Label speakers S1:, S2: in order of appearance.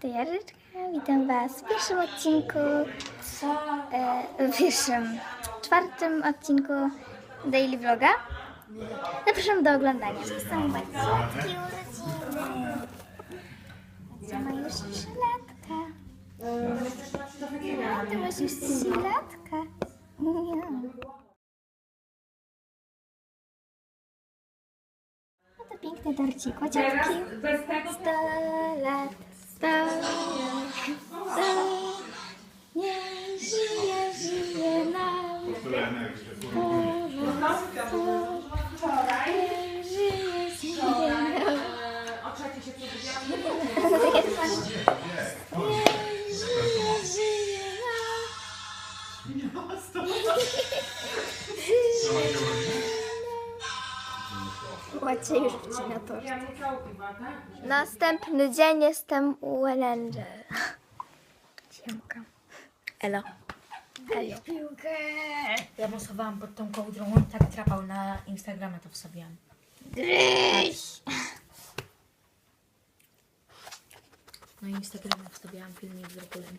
S1: to. Witam Was w pierwszym odcinku, e, w pierwszym, czwartym odcinku Daily Vloga. Zapraszam do oglądania. To są bardzo słodkie urodziny. Co ma już 3 latka. A, ty masz już 3 latka. Ja. No to ciapki. 100 lat, 100 nam. Łacie już wcina tort. Następny dzień jestem u Angel. Siemka. Elo. Elo.
S2: Ja masowałam pod tą kołdrą, on tak trapał na Instagrama, to wstawiłam.
S1: Gryź.
S2: Na Instagrama wstawiałam filmik z Rokulem.